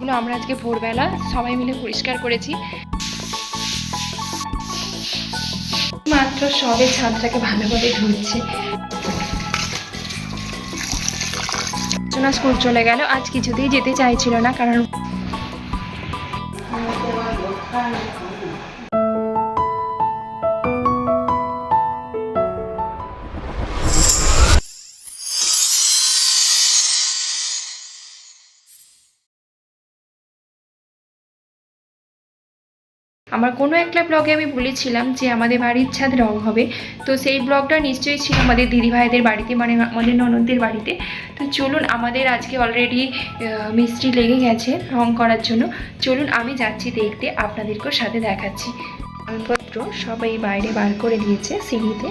এগুলো আমরা আজকে ভোরবেলা সবাই মিলে পরিষ্কার করেছি। মাত্র সবে ছাদটাকে ভালোভাবে ধুচ্ছে। না স্কুল চলে গেল, আজ কিছুতেই যেতে চাইছিল না, কারণ আমার কোনো একটা ব্লগে আমি বলেছিলাম যে আমাদের বাড়ির ছাদ রং হবে। তো সেই ব্লগটা নিশ্চয়ই ছিল আমাদের দিদিভাইদের বাড়িতে মানে আমাদের ননদদের বাড়িতে। তো চলুন, আমাদের আজকে অলরেডি মিস্ত্রি লেগে গেছে রং করার জন্য। চলুন, আমি যাচ্ছি দেখতে, আপনাদেরকেও সাথে দেখাচ্ছি। মালপত্র সবাই বাইরে বার করে দিয়েছে সিঁড়িতে।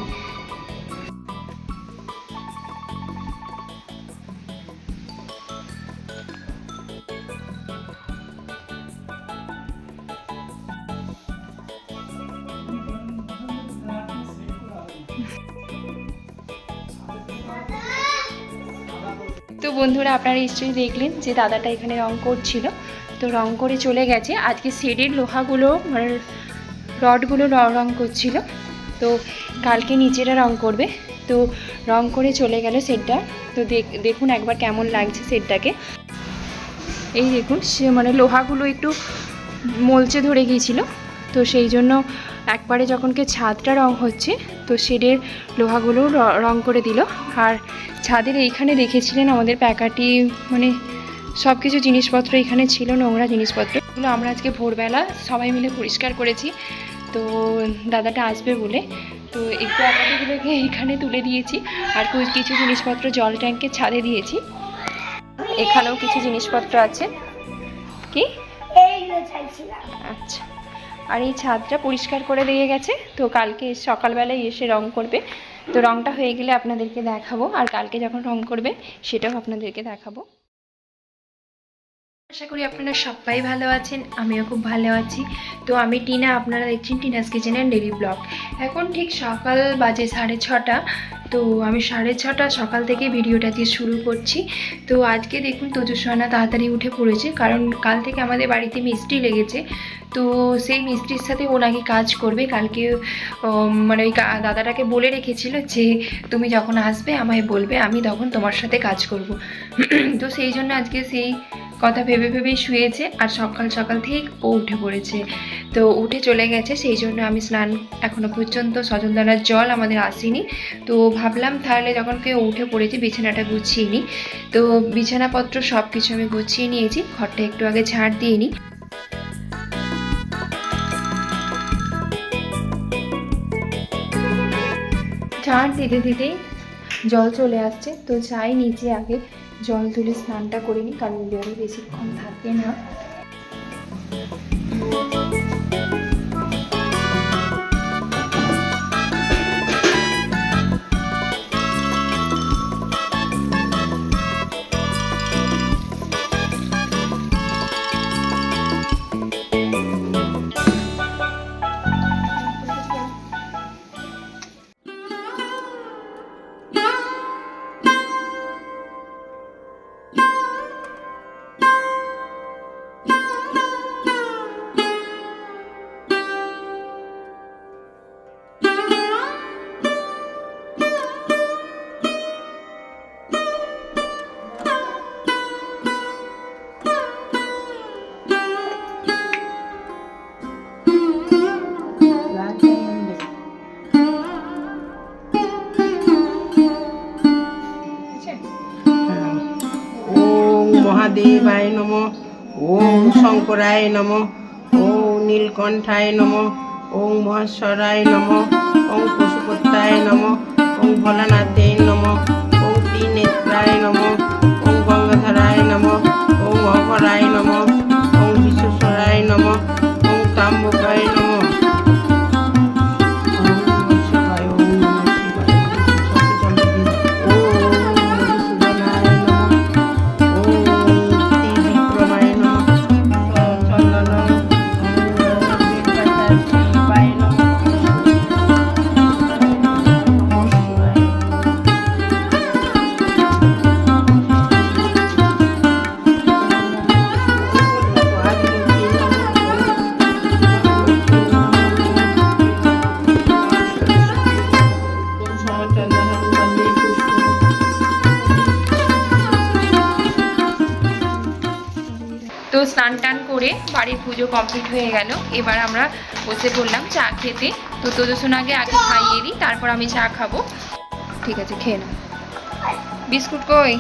তো বন্ধুরা আপনারা নিশ্চয়ই দেখলেন যে দাদাটা এখানে রং করছিল। তো রং করে চলে গেছে। আজকে শেডের লোহাগুলো মানে রডগুলো র- করছিল। তো কালকে নিচেরা রং করবে। তো রং করে চলে গেল সেটটা তো দেখ- দেখুন একবার কেমন লাগছে সেটটাকে এই দেখুন, সে মানে লোহাগুলো একটু মলচে ধরে গিয়েছিল। তো সেই জন্য একবারে যখন যখনকে ছাদটা রং হচ্ছে তো শেডের লোহাগুলো র- করে দিল। আর ছাদের এইখানে দেখেছিলেন আমাদের প্যাকাটি মানে সব কিছু জিনিসপত্র এখানে ছিল নোংরা জিনিসপত্র। এগুলো আমরা আজকে ভোরবেলা সবাই মিলে পরিষ্কার করেছি। তো দাদাটা আসবে বলে তো এই প্যাকাটিগুলোকে এখানে তুলে দিয়েছি। আর কু- কিছু জিনিসপত্র জল ট্যাঙ্কে ছাদে দিয়েছি। এখানেও কিছু জিনিসপত্র আছে। কি? আচ্ছা। আর এই ছাদটা পরিষ্কার করে দিয়ে গেছে। তো কালকে সকালবেলায় এসে রং করবে। তো রংটা হয়ে গেলে আপনাদেরকে দেখাবো। আর কালকে যখন রং করবে, সেটাও আপনাদেরকে দেখাবো। আশা করি আপনারা সবাই ভালো আছেন, আমিও খুব ভালো আছি। তো আমি টিনা, আপনারা দেখছেন Tina's kitchen and daily blog. এখন ঠিক সকাল বাজে সাড়ে ছটা, তো আমি সাড়ে ছটা সকাল থেকে ভিডিওটা দিয়ে শুরু করছি। তো আজকে দেখুন তজুসোনা তাড়াতাড়ি উঠে পড়েছে, কারণ কাল থেকে আমাদের বাড়িতে মিস্ত্রি লেগেছে। তো সেই মিস্ত্রির সাথে ও নাকি কাজ করবে, কালকে মানে ওই দাদাটাকে বলে রেখেছিল যে, তুমি যখন আসবে আমায় বলবে, আমি তখন তোমার সাথে কাজ করব। তো সেই জন্য আজকে সেই কথা ভেবে ভেবেই শুয়েছে আর সকাল সকাল থেকে ও উঠে পড়েছে। তো উঠে চলে গেছে, সেই জন্য আমি স্নান এখনও পর্যন্ত সজলদানার জল আমাদের আসেনি। তো ভাবলাম তাহলে যখন কেউ উঠে পড়েছে, বিছানাটা গুছিয়ে নিই। তো বিছানাপত্র সব কিছু আমি গুছিয়ে নিয়েছি, ঘরটা একটু আগে ঝাড় দিয়ে নিই। ঝাড় দিতে দিতেই জল চলে আসছে। তো যাই নিচে আগে জল তুলে স্নানটা করিনি কারণ জলে বেশিক্ষণ থাকে না। মহাদেবায় নম। ওম শঙ্করায় নম। ওম নীলকণ্ঠায় নম। ওম মহেশ্বরায় নম। ওম পশুপত্যায় নম। ওম ভোলানাথে নম। ওম ত্রিনেত্রায় নম। ওম গঙ্গাধরায় নম। ওম অভরায় নম। ওম বিশ্বেশ্বরায় নম। স্নান টান করে বাড়ির পুজো কমপ্লিট হয়ে গেল। এবার আমরা বসে পড়লাম চা খেতে। তো তোদের আগে আগে খাইয়ে দিই তারপর আমি চা খাব। ঠিক আছে খেয়ে নাও। বিস্কুট কই?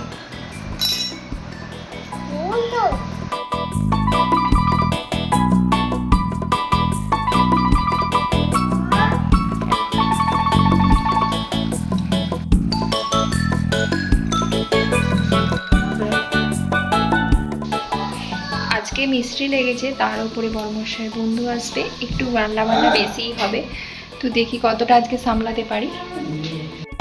আজকে মিস্ত্রি লেগেছে, তার উপরে বর্মশাই বন্ধু আসবে, একটু রান্না বান্না বেশিই হবে। তো দেখি কতটা আজকে সামলাতে পারি।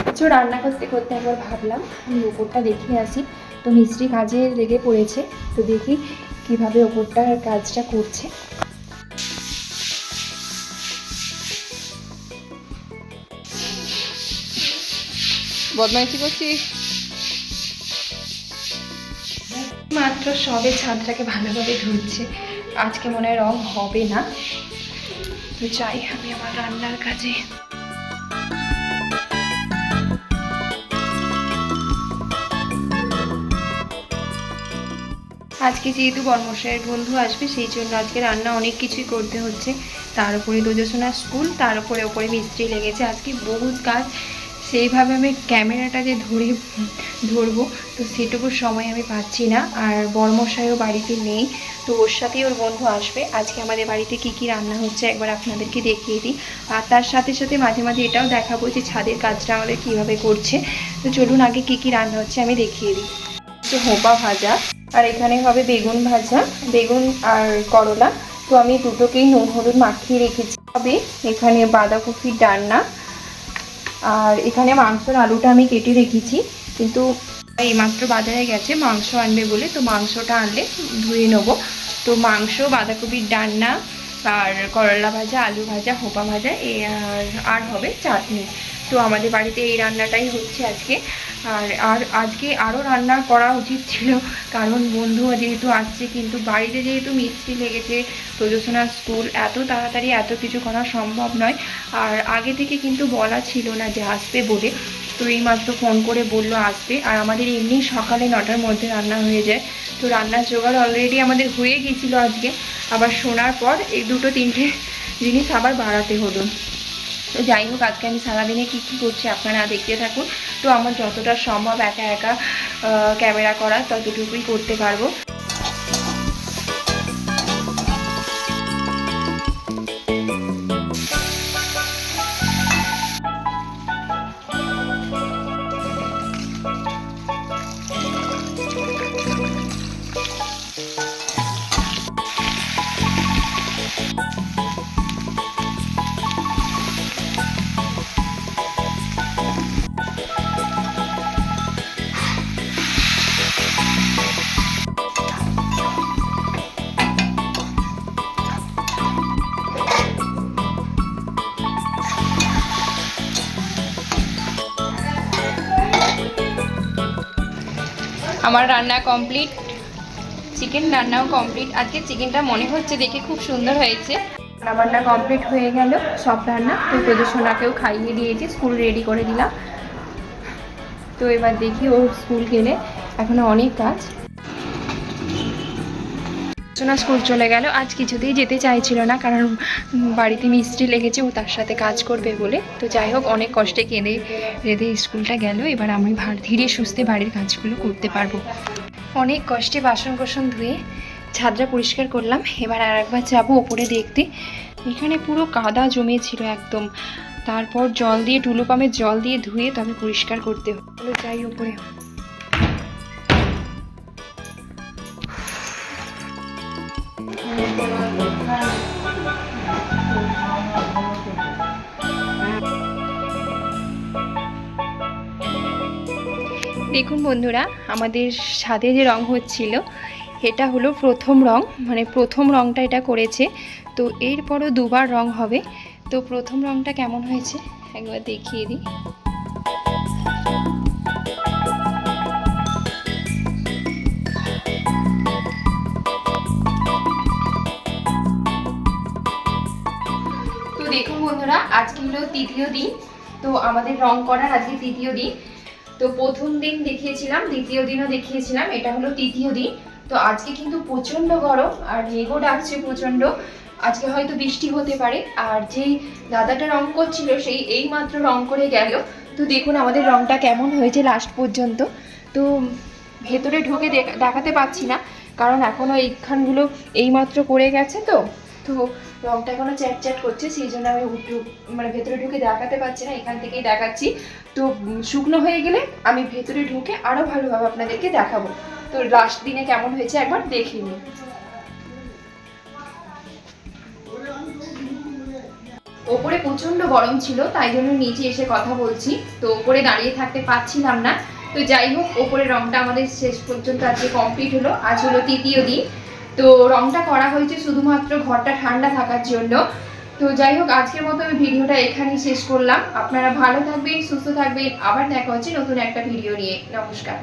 কিছু রান্না করতে করতে একবার ভাবলাম, আমি ওপরটা দেখে আসি। তো মিস্ত্রি কাজে লেগে পড়েছে, তো দেখি কীভাবে ওপরটার কাজটা করছে। বদমাইশি করছিস? মাত্র সবে ছাদটাকে ভালোভাবে ধুচ্ছে। আজকে মনে হয় রং হবে না। তো যাই, আমি আমার রান্নার কাজে। আজকে যেহেতু বর্মশাইয়ের বন্ধু আসবে, সেই জন্য আজকে রান্না অনেক কিছুই করতে হচ্ছে। তার উপরে দুজোসোনার স্কুল, তার উপরে ওপরে মিস্ত্রি লেগেছে। আজকে বহুত কাজ। সেইভাবে আমি ক্যামেরাটা যে ধরে, ধরবো, তো সেটুকু সময় আমি পাচ্ছি না। আর বর্মশাইও বাড়িতে নেই, তো ওর সাথেই ওর বন্ধু আসবে। আজকে আমাদের বাড়িতে কি কি রান্না হচ্ছে একবার আপনাদেরকে দেখিয়ে দিই। আর তার সাথে সাথে মাঝে মাঝে এটাও দেখাবো যে ছাদের কাজটা আমাদের কীভাবে করছে। তো চলুন আগে কি কি রান্না হচ্ছে আমি দেখিয়ে দিই। হচ্ছে হোপা ভাজা, আর এখানে হবে বেগুন ভাজা, বেগুন আর করলা। তো আমি দুটোকেই নুন হলুদ মাখিয়ে রেখেছি। হবে এখানে বাঁধাকপির ডান্না আর এখানে মাংসর আলুটা আমি কেটে রেখেছি, কিন্তু এইমাত্র বাজারে গেছে, মাংস আনবে বলে, তো মাংসটা আনলে ধুয়ে নেব। তো মাংস, বাঁধাকপির ডান্না আর করলা ভাজা, আলু ভাজা, হোপা ভাজা আর হবে চাটনি। তো আমাদের বাড়িতে এই রান্নাটাই হচ্ছে আজকে। আর আর আজকে আরও রান্না করা উচিত ছিল, কারণ বন্ধু যেহেতু আসছে, কিন্তু বাড়িতে যেহেতু মিস্ত্রি লেগেছে প্রযোজনা স্কুল, এত তাড়াতাড়ি এত কিছু করা সম্ভব নয়। আর আগে থেকে কিন্তু বলা ছিল না যে আসবে বলে, তো এই মাত্র ফোন করে বলল আসবে, আর আমাদের এমনি সকালে নটার মধ্যে রান্না হয়ে যায়। তো রান্নার জোগাড় অলরেডি আমাদের হয়ে গিয়েছিল আজকে, আবার শোনার পর এই দুটো তিনটে জিনিস আবার বাড়াতে হলো। তো যাই হোক, আজকে আমি সারাদিনে কী কী করছি আপনারা দেখতে থাকুন। আমার যতটা সম্ভব একা একা ক্যামেরা করা ততটুকুই করতে পারব। আমার রান্না কমপ্লিট চিকেন রান্নাও কমপ্লিট আজকে চিকেনটা মনে হচ্ছে দেখে খুব সুন্দর হয়েছে। রান্না কমপ্লিট হয়ে গেল, সব রান্না। তো প্রদর্শনাকেও খাইয়ে দিয়েছি স্কুল রেডি করে দিলাম। তো এবার দেখি ও স্কুল গেলে এখনও অনেক কাজ। সোনা স্কুল চলে গেল। আজ কিছুতেই যেতে চাইছিল না, কারণ বাড়িতে মিস্ত্রি লেগেছে, ও তার সাথে কাজ করবে বলে। তো যাই হোক, অনেক কষ্টে কেঁদে রেঁধে স্কুলটা গেল। এবার আমি ধীরে সুস্থে বাড়ির কাজগুলো করতে পারব। অনেক কষ্টে বাসন কোসন ধুয়ে ছাদটা পরিষ্কার করলাম। এবার আর একবার যাব ওপরে দেখতে। এখানে পুরো কাদা জমেছিল একদম। তারপর জল দিয়ে টুলু পাম্পের জল দিয়ে ধুয়ে তবে পরিষ্কার করতে হলো। যাই ওপরে। দেখুন বন্ধুরা, আমাদের ছাদে যে রং হচ্ছিল, এটা হলো প্রথম রং মানে প্রথম রংটা এটা করেছে। তো এরপরও দুবার রং হবে। তো প্রথম রংটা কেমন হয়েছে? একবার দেখিয়ে দিই। তো দেখুন বন্ধুরা, আজকে হলো তৃতীয় দিন। তো আমাদের রং করার আজকে তৃতীয় দিন। তো প্রথম দিন দেখিয়েছিলাম, দ্বিতীয় দিনও দেখিয়েছিলাম, এটা হলো তৃতীয় দিন। তো আজকে কিন্তু প্রচণ্ড গরম, আর মেঘও ডাকছে প্রচণ্ড। আজকে হয়তো বৃষ্টি হতে পারে, আর যেই দাদাটা রং করছিল সেই এই মাত্র রং করে গেল। তো দেখুন আমাদের রংটা কেমন হয়েছে লাস্ট পর্যন্ত। তো ভেতরে ঢুকে দেখ- দেখাতে পাচ্ছি না, কারণ এখনও এইখানগুলো এইমাত্র করে গেছে তো। তো রংটা এখনও চ্যাট চ্যাট করছে, সেই জন্য আমি মানে ভেতরে ঢুকে দেখাতে পারছি না, এখান থেকেই দেখাচ্ছি। তো শুকনো হয়ে গেলে আমি ভেতরে ঢুকে আরও ভালোভাবে আপনাদেরকে দেখাবো। তো লাস্ট দিনে কেমন হয়েছে একবার দেখে নিন। ওপরে প্রচণ্ড গরম ছিল, তাই জন্য নিচে এসে কথা বলছি। তো ওপরে দাঁড়িয়ে থাকতে পারছিলাম না। তো যাই হোক ওপরে রংটা আমাদের শেষ পর্যন্ত আজকে কমপ্লিট হলো। আজ হলো তৃতীয় দিন। তো রংটা করা হয়েছে শুধুমাত্র ঘরটা ঠান্ডা থাকার জন্য। তো যাই হোক, আজকের মতো আমি ভিডিওটা এখানেই শেষ করলাম। আপনারা ভালো থাকবেন, সুস্থ থাকবেন। আবার দেখা হচ্ছে নতুন একটা ভিডিও নিয়ে। নমস্কার।